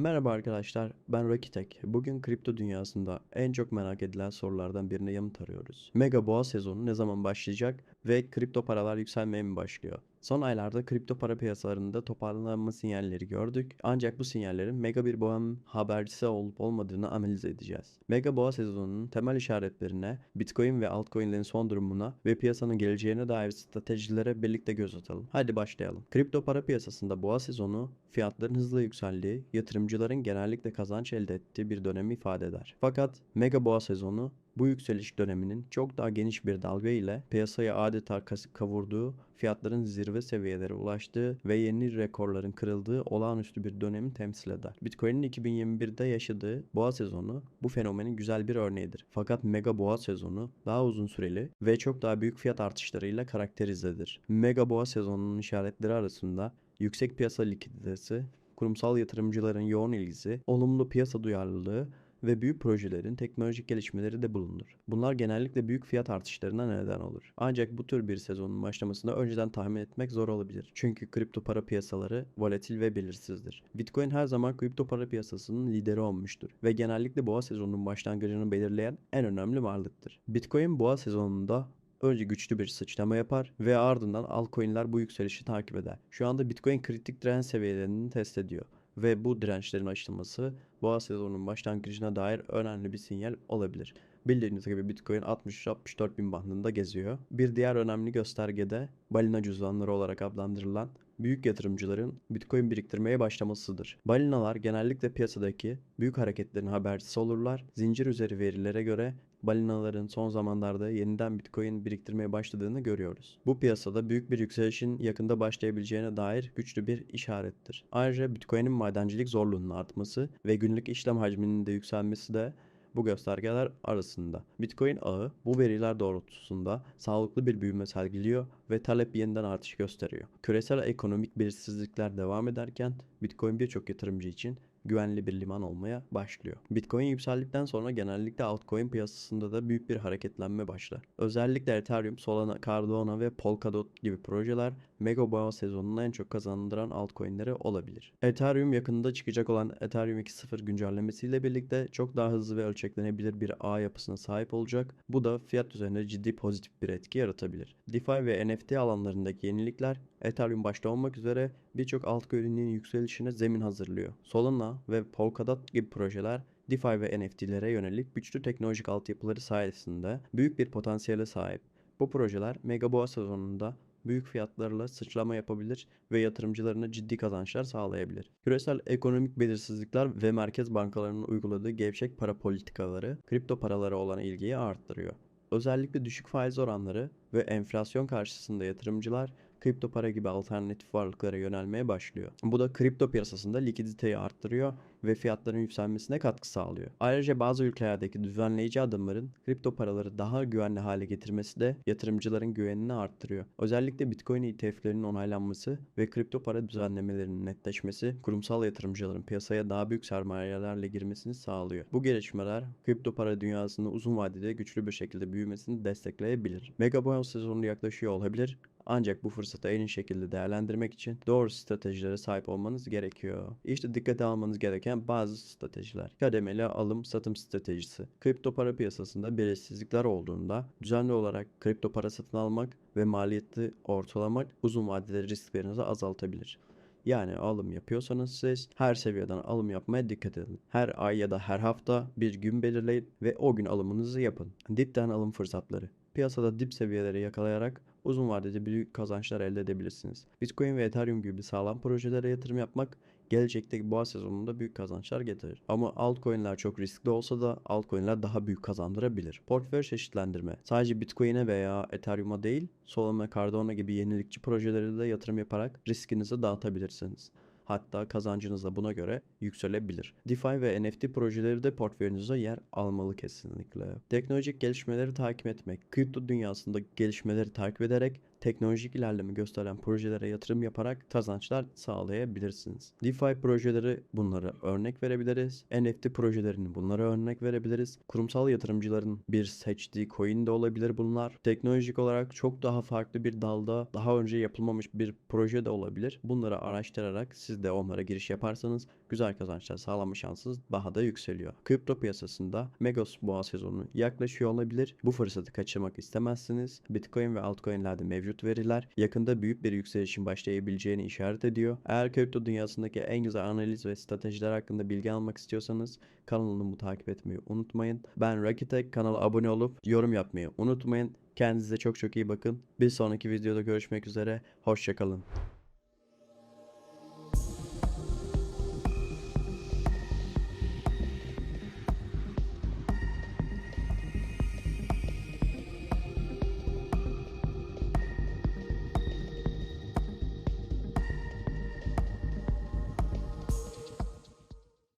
Merhaba arkadaşlar, ben Rakitek. Bugün kripto dünyasında en çok merak edilen sorulardan birine yanıt arıyoruz. Mega boğa sezonu ne zaman başlayacak ve kripto paralar yükselmeye mi başlıyor? Son aylarda kripto para piyasalarında toparlanma sinyalleri gördük. Ancak bu sinyallerin mega bir boğanın habercisi olup olmadığını analiz edeceğiz. Mega boğa sezonunun temel işaretlerine, Bitcoin ve altcoin'lerin son durumuna ve piyasanın geleceğine dair stratejilere birlikte göz atalım. Hadi başlayalım. Kripto para piyasasında boğa sezonu fiyatların hızla yükseldiği, yatırımcıların genellikle kazanç elde ettiği bir dönemi ifade eder. Fakat mega boğa sezonu bu yükseliş döneminin çok daha geniş bir dalga ile piyasayı adeta kavurduğu, fiyatların zirve seviyelere ulaştığı ve yeni rekorların kırıldığı olağanüstü bir dönemi temsil eder. Bitcoin'in 2021'de yaşadığı boğa sezonu bu fenomenin güzel bir örneğidir. Fakat mega boğa sezonu daha uzun süreli ve çok daha büyük fiyat artışlarıyla karakterizedir. Mega boğa sezonunun işaretleri arasında yüksek piyasa likiditesi, kurumsal yatırımcıların yoğun ilgisi, olumlu piyasa duyarlılığı ve büyük projelerin teknolojik gelişmeleri de bulunur. Bunlar genellikle büyük fiyat artışlarına neden olur. Ancak bu tür bir sezonun başlamasını önceden tahmin etmek zor olabilir. Çünkü kripto para piyasaları volatil ve belirsizdir. Bitcoin her zaman kripto para piyasasının lideri olmuştur ve genellikle boğa sezonunun başlangıcını belirleyen en önemli varlıktır. Bitcoin boğa sezonunda önce güçlü bir sıçrama yapar ve ardından altcoin'ler bu yükselişi takip eder. Şu anda Bitcoin kritik direnç seviyelerini test ediyor ve bu dirençlerin aşılması boğa sezonunun başlangıcına dair önemli bir sinyal olabilir. Bildiğiniz gibi Bitcoin 60-64 bin bandında geziyor. Bir diğer önemli gösterge de balina cüzdanları olarak adlandırılan büyük yatırımcıların Bitcoin biriktirmeye başlamasıdır. Balinalar genellikle piyasadaki büyük hareketlerin habercisi olurlar. Zincir üzeri verilere göre balinaların son zamanlarda yeniden Bitcoin biriktirmeye başladığını görüyoruz. Bu piyasada büyük bir yükselişin yakında başlayabileceğine dair güçlü bir işarettir. Ayrıca Bitcoin'in madencilik zorluğunun artması ve günlük işlem hacminin de yükselmesi de bu göstergeler arasında. Bitcoin ağı bu veriler doğrultusunda sağlıklı bir büyüme sergiliyor ve talep yeniden artış gösteriyor. Küresel ekonomik belirsizlikler devam ederken Bitcoin birçok yatırımcı için güvenli bir liman olmaya başlıyor. Bitcoin yükseldikten sonra genellikle altcoin piyasasında da büyük bir hareketlenme başlar. Özellikle Ethereum, Solana, Cardano ve Polkadot gibi projeler Mega Boğa sezonunu en çok kazandıran altcoin'leri olabilir. Ethereum yakında çıkacak olan Ethereum 2.0 güncellemesiyle birlikte çok daha hızlı ve ölçeklenebilir bir ağ yapısına sahip olacak. Bu da fiyat üzerinde ciddi pozitif bir etki yaratabilir. DeFi ve NFT alanlarındaki yenilikler Ethereum başta olmak üzere birçok altcoin'in yükselişine zemin hazırlıyor. Solana ve Polkadot gibi projeler DeFi ve NFT'lere yönelik güçlü teknolojik altyapıları sayesinde büyük bir potansiyele sahip. Bu projeler Mega Boğa sezonunda büyük fiyatlarla sıçrama yapabilir ve yatırımcılarına ciddi kazançlar sağlayabilir. Küresel ekonomik belirsizlikler ve merkez bankalarının uyguladığı gevşek para politikaları kripto paralara olan ilgiyi arttırıyor. Özellikle düşük faiz oranları ve enflasyon karşısında yatırımcılar kripto para gibi alternatif varlıklara yönelmeye başlıyor. Bu da kripto piyasasında likiditeyi arttırıyor ve fiyatların yükselmesine katkı sağlıyor. Ayrıca bazı ülkelerdeki düzenleyici adımların kripto paraları daha güvenli hale getirmesi de yatırımcıların güvenini arttırıyor. Özellikle Bitcoin ETF'lerinin onaylanması ve kripto para düzenlemelerinin netleşmesi kurumsal yatırımcıların piyasaya daha büyük sermayelerle girmesini sağlıyor. Bu gelişmeler kripto para dünyasında uzun vadede güçlü bir şekilde büyümesini destekleyebilir. Mega boğa sezonu yaklaşıyor olabilir ancak bu fırsatı en iyi şekilde değerlendirmek için doğru stratejilere sahip olmanız gerekiyor. İşte dikkate almanız gereken bazı stratejiler. Kademeli alım satım stratejisi. Kripto para piyasasında belirsizlikler olduğunda düzenli olarak kripto para satın almak ve maliyeti ortalamak uzun vadeli risklerinizi azaltabilir. Yani alım yapıyorsanız siz her seviyeden alım yapmaya dikkat edin. Her ay ya da her hafta bir gün belirleyin ve o gün alımınızı yapın. Dipten alım fırsatları. Piyasada dip seviyeleri yakalayarak uzun vadede büyük kazançlar elde edebilirsiniz. Bitcoin ve Ethereum gibi sağlam projelere yatırım yapmak gelecekteki boğa sezonunda büyük kazançlar getirir. Ama altcoin'ler çok riskli olsa da altcoin'ler daha büyük kazandırabilir. Portföy çeşitlendirme. Sadece Bitcoin'e veya Ethereum'a değil, Solana, Cardano gibi yenilikçi projelere de yatırım yaparak riskinizi dağıtabilirsiniz. Hatta kazancınız da buna göre yükselebilir. DeFi ve NFT projeleri de portföyünüzde yer almalı kesinlikle. Teknolojik gelişmeleri takip etmek, kripto dünyasında gelişmeleri takip ederek teknolojik ilerleme gösteren projelere yatırım yaparak kazançlar sağlayabilirsiniz. DeFi projeleri bunlara örnek verebiliriz. NFT projelerini bunlara örnek verebiliriz. Kurumsal yatırımcıların bir seçtiği coin de olabilir bunlar. Teknolojik olarak çok daha farklı bir dalda daha önce yapılmamış bir proje de olabilir. Bunları araştırarak siz de onlara giriş yaparsanız güzel kazançlar sağlama şansınız daha da yükseliyor. Kripto piyasasında Megos boğa sezonu yaklaşıyor olabilir. Bu fırsatı kaçırmak istemezsiniz. Bitcoin ve altcoin'lerde mevcut veriler yakında büyük bir yükselişin başlayabileceğini işaret ediyor. Eğer kripto dünyasındaki en güzel analiz ve stratejiler hakkında bilgi almak istiyorsanız kanalımı takip etmeyi unutmayın. Ben Rakitek kanala abone olup yorum yapmayı unutmayın. Kendinize çok çok iyi bakın. Bir sonraki videoda görüşmek üzere. Hoşçakalın.